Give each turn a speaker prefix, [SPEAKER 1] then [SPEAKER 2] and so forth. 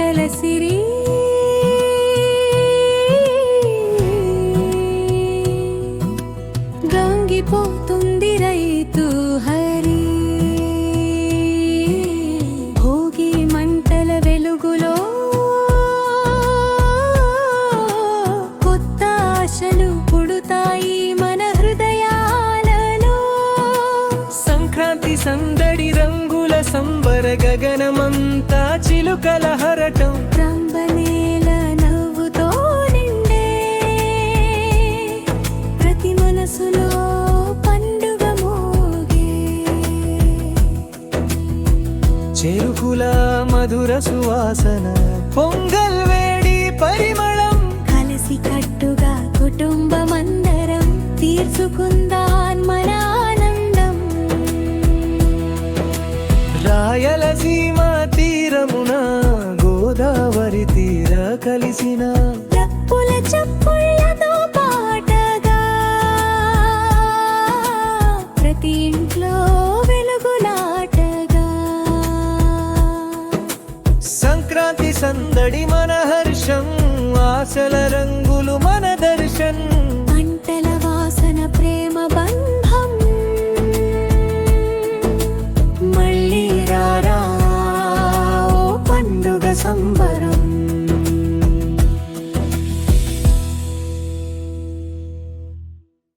[SPEAKER 1] తలసిరి. గంగిపోతుంది రైతు హరి. భోగి మంటల వెలుగులో కొత్త ఆశలు పుడుతాయి మన హృదయాలలో.
[SPEAKER 2] సంక్రాంతి సందడి రంగు సంబర గగనమంతా చిలుకల హరటం.
[SPEAKER 1] రంబనేల నవ్వుతో నిండే ప్రతి మనసులో పండుగ మోగే.
[SPEAKER 2] చెరుకుల మధుర సువాసన పొంగల్ వేడి పరిమళం
[SPEAKER 1] రాయలసీమ తీరమున గోదావరి తీర కలిసిన. సంక్రాంతి సందడి మన హర్షం
[SPEAKER 2] ఆశల రంగులు మన దర్శనం. సంబరం